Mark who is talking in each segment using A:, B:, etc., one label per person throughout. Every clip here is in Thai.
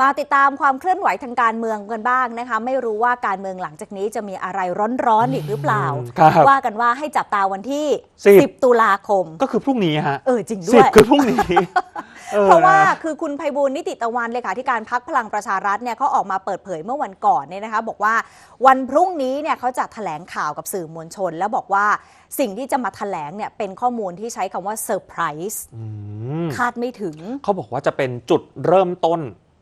A: มาติดตามความเคลื่อนไหวทางการเมืองกันบ้างนะคะ ไม่รู้ว่าการเมืองหลังจากนี้จะมีอะไรร้อนๆอีกหรือเปล่า
B: ครับ
A: ว่ากันว่าให้จับตาวันที่
B: สิบ
A: 10 ตุลาคม
B: ก็คือพรุ่งนี้ฮะ
A: เออจริงด้
B: สิ
A: ว
B: บ
A: ย
B: คือพรุ่งนี้ ออ
A: เพราะว่า
B: นะ
A: คือคุณไพบูลย์นิติตะวันเลขาธิการพักพลังประชารัฐเนี่ยเขาออกมาเปิดเผยเมื่อวันก่อนเนี่ยนะคะบอกว่าวันพรุ่งนี้เนี่ยเขาจะแถลงข่าวกับสื่อมวลชน แล้วบอกว่าสิ่งที่จะมาแถลงเนี่ยเป็นข้อมูลที่ใช้คำว่าเซอร์ไพรส์
B: อืม
A: คาดไม่ถึง
B: เขาบอกว่าจะเป็นจุดเริ่มต้น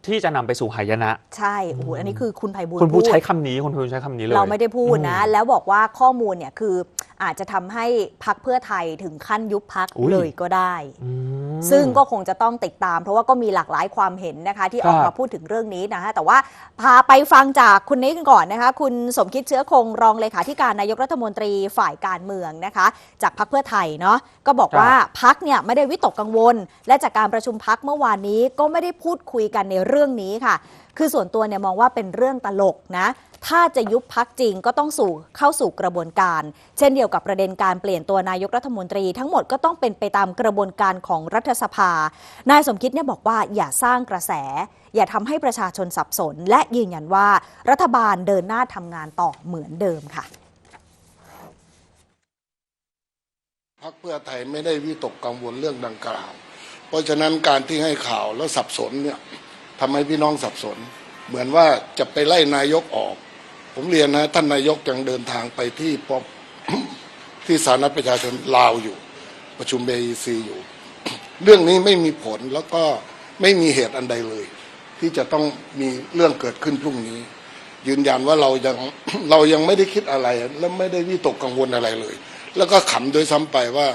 B: ที่จะนำไปสู่หายนะ
A: ใช่โอ้โหอันนี้คือคุณไพบูลย์
B: คุณพูด
A: พูด
B: ใช้คำนี้คุณพูดใช้คำนี้เลย
A: เราไม่ได้พูดนะ
B: อืม
A: แล้วบอกว่าข้อมูลเนี่ยคือ อาจจะทำให้พักเพื่อไทยถึงขั้นยุบพัก
B: อุ๊ย
A: เลยก็ได้
B: อืม
A: ซึ่งก็คงจะต้องติดตาม เพราะว่าก็มีหลากหลายความเห็นนะคะ ที่
B: ค
A: อ
B: รับ
A: อกมาพูดถึงเรื่องนี้นะคะแต่ว่าพาไปฟังจากคุณนี้กันก่อนนะคะ คุณสมคิดเชื้อคงรองเลขาธิการนายกรัฐมนตรีฝ่ายการเมืองนะคะ จากพักเพื่อไทยเนาะก็บอกว่าพักเนี่ยไม่ได้วิตกกังวล และจากการประชุมพักเมื่อวานนี้ก็ไม่ได้พูดคุยกันในเรื่องนี้ค่ะ คือส่วนตัวเนี่ยมองว่าเป็นเรื่องตลกนะ ถ้าจะยุบพักจริงก็ต้องสู่เข้าสู่กระบวนการ เช่นเดียวกับประเด็นการเปลี่ยนตัวนายกรัฐมนตรี ทั้งหมดก็ต้องเป็นไปตามกระบวนการของรัฐสภา นายสมคิดเนี่ยบอกว่าอย่าสร้างกระแส อย่าทำให้ประชาชนสับสน และยืนยันว่ารัฐบาลเดินหน้าทำงานต่อเหมือนเดิมค่ะ
C: พักเพื่อไทยไม่ได้วิตกกังวลเรื่องดังกล่าว เพราะฉะนั้นการที่ให้ข่าวแล้วสับสนเนี่ย ทำให้พี่น้องสับสน เหมือนว่าจะไปไล่นายกออก ผมเรียนนะท่านนายกยังเดินทางไปที่ปอบที่สาธารณรัประชาชนลาวอยู่ ประชุมเบซีอยู่ เรื่องนี้ไม่มีผลแล้วก็ไม่มีเหตุอันใดเลย ที่จะต้องมีเรื่องเกิดขึ้นพรุ่งนี้ ยืนยันว่าเรายังเรายังไม่ได้คิดอะไร และไม่ได้วิตกกังวลอะไรเลย แล้วก็ขำโดยซ้ำไปว่า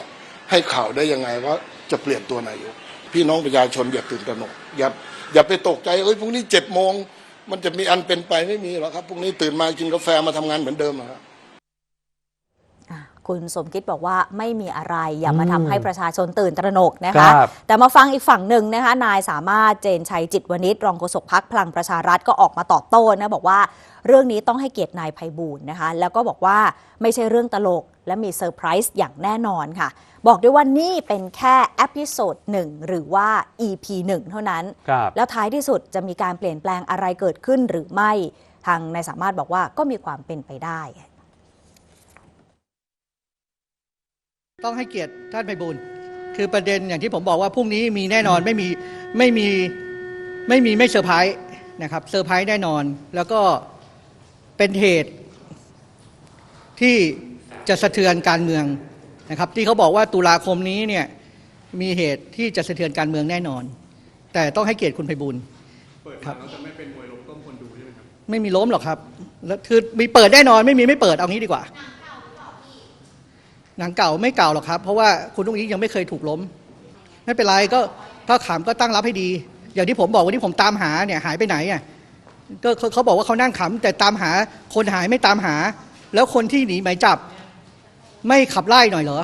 C: ให้ข่าวได้ยังไงว่าจะเปลี่ยนตัวนายก พี่น้องประชาชนอย่าตื่นตระหนกอย่าอย่าไปตกใจเอ้ยพรุ่งนี้เจ็ดโมงมันจะมีอันเป็นไปไม่มีหรอกครับพรุ่งนี้ตื่นมากินกาแฟมาทำงานเหมือนเดิมอะครับ
A: คุณสมคิดบอกว่าไม่มีอะไร อย่ามา
B: อืม
A: ทำให้ประชาชนตื่นตระหนกนะคะ
B: ครับ
A: แต่มาฟังอีกฝั่งหนึ่งนะคะ นายสามารถเจนชัยจิตวณิชรองโฆษกพักพลังประชารัฐก็ออกมาตอบโต้นะบอกว่าเรื่องนี้ต้องให้เกียรตินายไพบูลย์นะคะ แล้วก็บอกว่าไม่ใช่เรื่องตลกและมีเซอร์ไพรส์อย่างแน่นอนค่ะ บอกด้วยว่านี่เป็นแค่เอพิโซดหนึ่งหรือว่า EP 1 เท่านั้น
B: ครับ
A: แล้วท้ายที่สุดจะมีการเปลี่ยนแปลงอะไรเกิดขึ้นหรือไม่ ทางนายสามารถบอกว่าก็มีความเป็นไปได้
D: ต้องให้เกียรติท่านไพบูลย์คือประเด็นอย่างที่ผมบอกว่าพรุ่งนี้มีแน่นอนไม่มีไม่มีไม่มีไม่เซอร์ไพรส์นะครับเซอร์ไพรส์แน่นอน แล้วก็เป็นเหตุที่จะสะเทือนการเมืองนะครับ ที่เขาบอกว่าตุลาคมนี้เนี่ยมีเหตุที่จะสะเทือนการเมืองแน่นอน แต่ต้องให้เกียรติคุณไพบูลย์ครับจะไม่เป็นมวยล้มต้มคนดูใช่ไหมครับไม่มีล้มหรอกครับแล้วคือมีเปิดแน่นอนไม่มีไม่เปิดเอางี้ดีกว่า หนังเก่าไม่เก่าหรอกครับ เพราะว่าคุณลุงอิงยังไม่เคยถูกล้ม ไม่เป็นไรก็ถ้าขำก็ตั้งรับให้ดี อย่างที่ผมบอกวันนี้ผมตามหาเนี่ยหายไปไหนอะก็เขาบอกว่าเขานั่งขำแต่ตามหาคนหายไม่ตามหา แล้วคนที่หนีหมายจับ ไม่ขับไล่หน่อยเหรอ